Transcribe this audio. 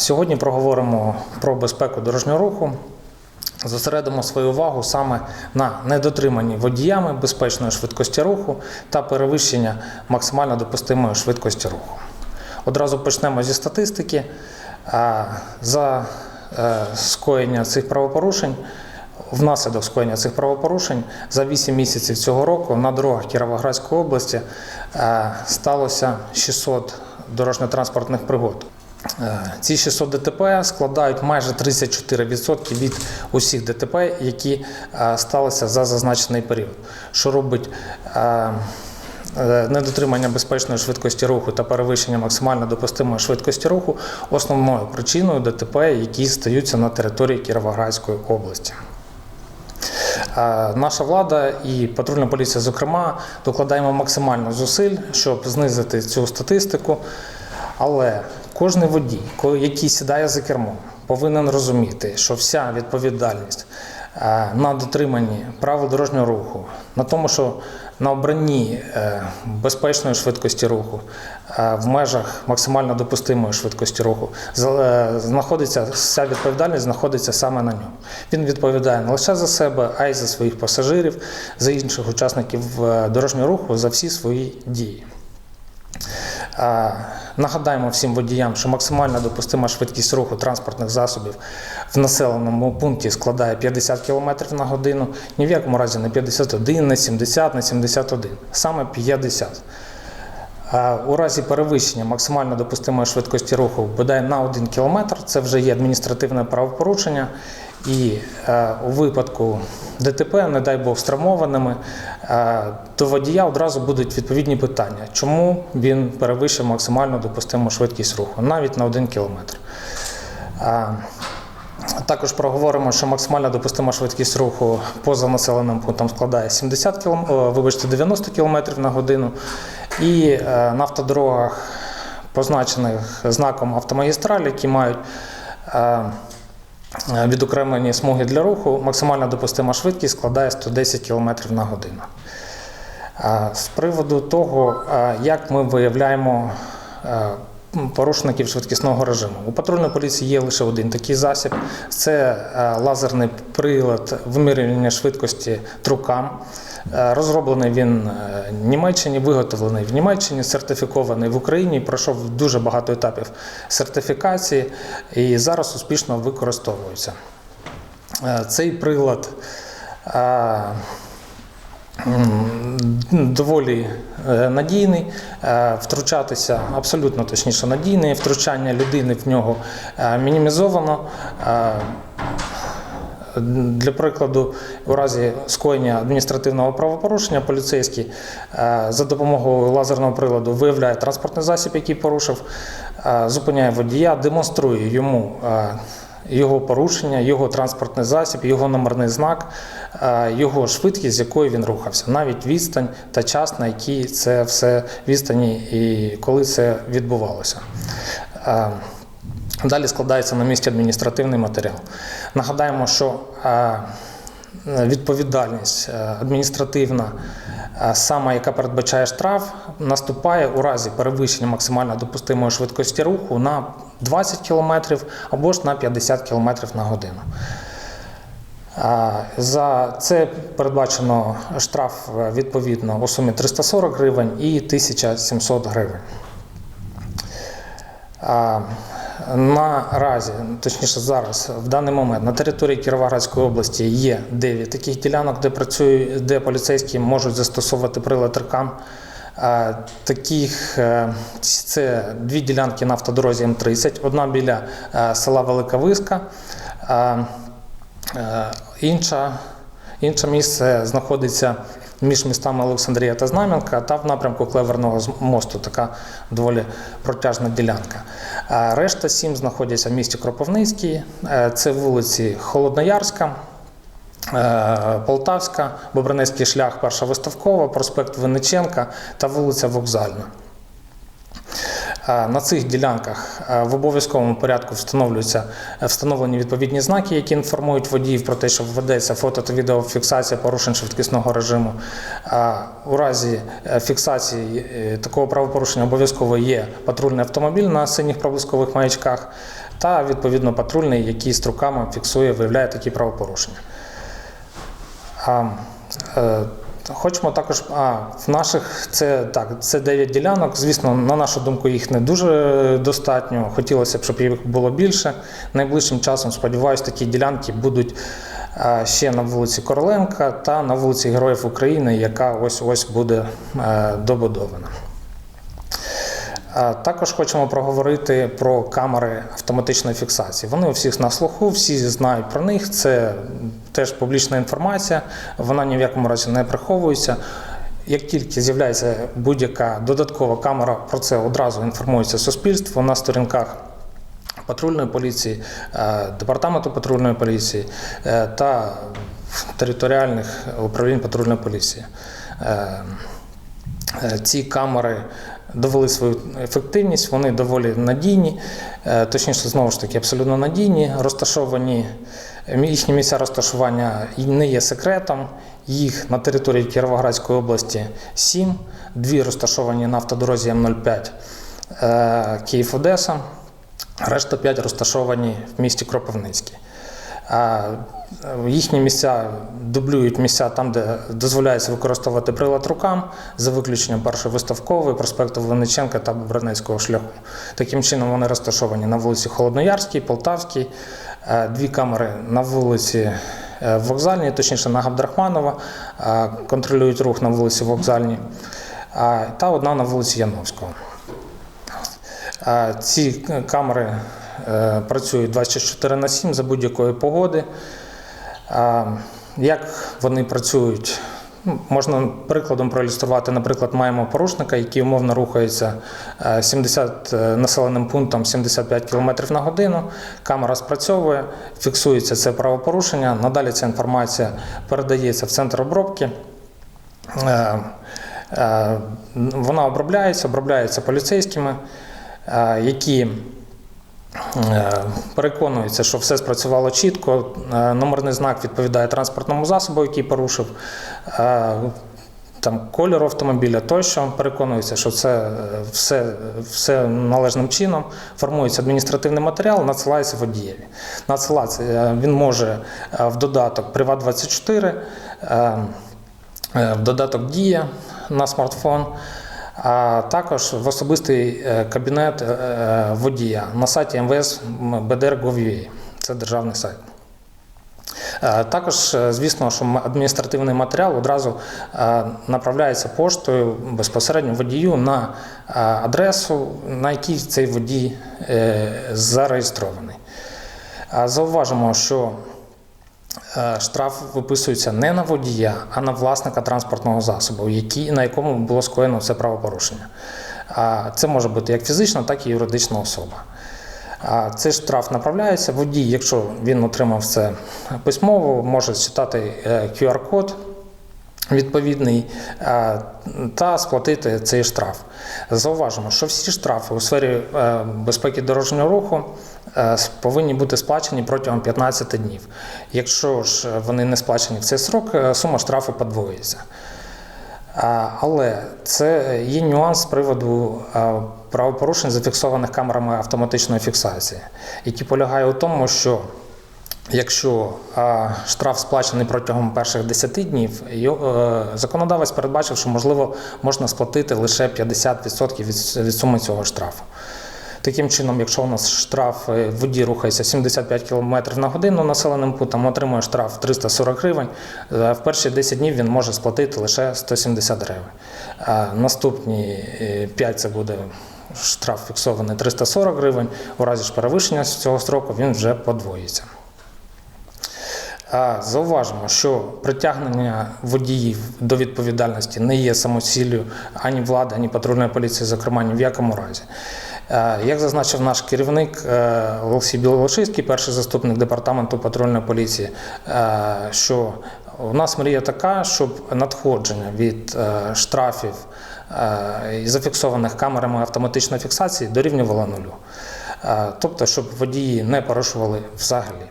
Сьогодні проговоримо про безпеку дорожнього руху. Зосередимо свою увагу саме на недотриманні водіями безпечної швидкості руху та перевищення максимально допустимої швидкості руху. Одразу почнемо зі статистики. За е, скоєння цих правопорушень, внаслідок скоєння цих правопорушень, за 8 місяців цього року на дорогах Кіровоградської області е, сталося 600 дорожньо-транспортних пригод. Е, Ці 600 ДТП складають майже 34% від усіх ДТП, які е, сталися за зазначений період, що робить е, недотримання безпечної швидкості руху та перевищення максимально допустимої швидкості руху основною причиною ДТП, які стаються на території Кіровоградської області. Наша влада і патрульна поліція, зокрема, докладаємо максимально зусиль, щоб знизити цю статистику. Але кожен водій, який сідає за кермо, повинен розуміти, що вся відповідальність е, на дотриманні правил дорожнього руху, на тому, що на обранні е, безпечної швидкості руху е, в межах максимально допустимої швидкості руху знаходиться вся відповідальність знаходиться саме на ньому. Він відповідає не лише за себе, а й за своїх пасажирів, за інших учасників дорожнього руху, за всі свої дії. Нагадаємо всім водіям, що максимальна допустима швидкість руху транспортних засобів в населеному пункті складає 50 км на годину, ні в якому разі не 51, не 70, не 71, саме 50. У разі перевищення максимально допустимої швидкості руху бодай на 1 км, це вже є адміністративне правопорушення. І е, у випадку ДТП, не дай Бог, з травмованими, е, до водія одразу будуть відповідні питання, чому він перевищив максимально допустиму швидкість руху, навіть на 1 км. Е, також проговоримо, що максимальна допустима швидкість руху поза населеним пунктом складає 70 км, вибачте, 90 км на годину. І е, на автодорогах, позначених знаком автомагістраль, які мають е, е, відокремлені смуги для руху, максимальна допустима швидкість складає 110 км на годину. З приводу того, як ми виявляємо порушників швидкісного режиму. У патрульної поліції є лише один такий засіб: це лазерний прилад вимірювання швидкості трукам. Е, Розроблений він е, в Німеччині, виготовлений в Німеччині, сертифікований в Україні, пройшов дуже багато етапів сертифікації і зараз успішно використовується. Е, Цей прилад доволі надійний, втручатися абсолютно точніше надійний, втручання людини в нього мінімізовано. Для прикладу, у разі скоєння адміністративного правопорушення поліцейський е, за допомогою лазерного приладу виявляє транспортний засіб, який порушив, е, зупиняє водія, демонструє йому е, його порушення, його транспортний засіб, його номерний знак, його швидкість, з якою він рухався, навіть відстань та час, на якій це все відстані і коли це відбувалося. Далі складається на місці адміністративний матеріал. Нагадаємо, що е, відповідальність е, адміністративна, е, сама яка передбачає штраф, наступає у разі перевищення максимально допустимої швидкості руху на 20 км або ж на 50 км на годину. За це передбачено штраф відповідно у сумі 340 гривень і 1700 гривень. Наразі, точніше зараз, в даний момент на території Кіровоградської області є 9 таких ділянок, де працюють, де поліцейські можуть застосовувати прилад РКАМ. Таких е, це дві ділянки на автодорозі М30, одна біля е, села Велика Виска, е, інша, інше місце знаходиться між містами Олександрія та Знам'янка та в напрямку Клеверного мосту, така доволі протяжна ділянка. Решта сім знаходяться в місті Кропивницький, Е, це вулиці Холодноярська. е, Полтавська, Бобринецький шлях, Перша Виставкова, проспект Винниченка та вулиця Вокзальна. На цих ділянках в обов'язковому порядку встановлюються е, встановлені відповідні знаки, які інформують водіїв про те, що ведеться фото та відеофіксація порушень швидкісного режиму. У разі е, фіксації е, такого правопорушення обов'язково є патрульний автомобіль на синіх проблискових маячках та відповідно патрульний, який з руками фіксує, виявляє такі правопорушення. Хочемо також, а в наших це так, це 9 ділянок. Звісно, на нашу думку, їх не дуже достатньо. Хотілося б, щоб їх було більше. Найближчим часом, сподіваюся, такі ділянки будуть ще на вулиці Короленка та на вулиці Героїв України, яка ось ось буде добудована. Також хочемо проговорити про камери автоматичної фіксації. Вони у всіх на слуху, всі знають про них. Це теж публічна інформація, вона ні в якому разі не приховується. Як тільки з'являється будь-яка додаткова камера, про це одразу інформується суспільство на сторінках патрульної поліції, е, департаменту патрульної поліції е, та територіальних управлінь патрульної поліції. Е, Ці камери довели свою ефективність, вони доволі надійні, е, точніше, знову ж таки, абсолютно надійні, розташовані. Їхні місця розташування не є секретом. Їх на території Кіровоградської області 7, дві розташовані на автодорозі М05 е, Київ-Одеса, решта 5 розташовані в місті Кропивницький. Е, їхні місця дублюють місця там, де дозволяється використовувати прилад рукам, за виключенням першої виставкової, проспекту Винниченка та Бобринецького шляху. Таким чином вони розташовані на вулиці Холодноярській, Полтавській, е, дві камери на вулиці е, Вокзальній, точніше на Габдрахманова, контролюють рух на вулиці Вокзальній, та одна на вулиці Яновського. Ці камери працюють 24 на 7 за будь-якої погоди. Як вони працюють? Ну, Можна прикладом проілюструвати. Наприклад, маємо порушника, який умовно рухається е, 70 е, населеним пунктом 75 км на годину. Камера спрацьовує, фіксується це правопорушення. Надалі ця інформація передається в центр обробки. Е, е, Вона обробляється, обробляється поліцейськими, е, які е, переконуються, що все спрацювало чітко. е, Номерний знак відповідає транспортному засобу, який порушив. е, Там кольор автомобіля тощо переконуються, що це все, все належним чином. Формується адміністративний матеріал, надсилається водієві. Надсилатися е, він може в додаток Приват24, е, е, в додаток Дія на смартфон, а також в особистий е, кабінет е, водія на сайті МВС BDR.gov.ua. Це державний сайт. Е, Також, звісно, що адміністративний матеріал одразу направляється поштою безпосередньо водію на адресу, на якій цей водій зареєстрований. Зауважимо, що штраф виписується не на водія, а на власника транспортного засобу, який, на якому було скоєно це правопорушення. Це може бути як фізична, так і юридична особа. Цей штраф направляється. Водій, якщо він отримав це письмово, може читати е, QR-код відповідний е, та сплатити цей штраф. Зауважимо, що всі штрафи у сфері е, безпеки дорожнього руху е, повинні бути сплачені протягом 15 днів. Якщо ж вони не сплачені в цей срок, е, сума штрафу подвоюється. А, Але це є нюанс з приводу правопорушень, зафіксованих камерами автоматичної фіксації, який полягає у тому, що якщо штраф сплачений протягом перших 10 днів, е, законодавець передбачив, що можливо можна сплатити лише 50% від, від суми цього штрафу. Таким чином, якщо у нас штраф е, водій рухається 75 км на годину населеним пунктом, отримує штраф 340 гривень. е, В перші 10 днів він може сплатити лише 170 гривень. А наступні 5 це буде штраф фіксований 340 гривень. У разі ж перевищення цього строку він вже подвоїться. Зауважимо, що притягнення водіїв до відповідальності не є самоціллю ані влади, ані патрульної поліції, зокрема ні в якому разі. Е, Як зазначив наш керівник е, Олексій Білолошицький, перший заступник департаменту патрульної поліції, е, що у нас мрія така, щоб надходження від штрафів і зафіксованих камерами автоматичної фіксації дорівнювало нулю. Тобто, щоб водії не порушували взагалі.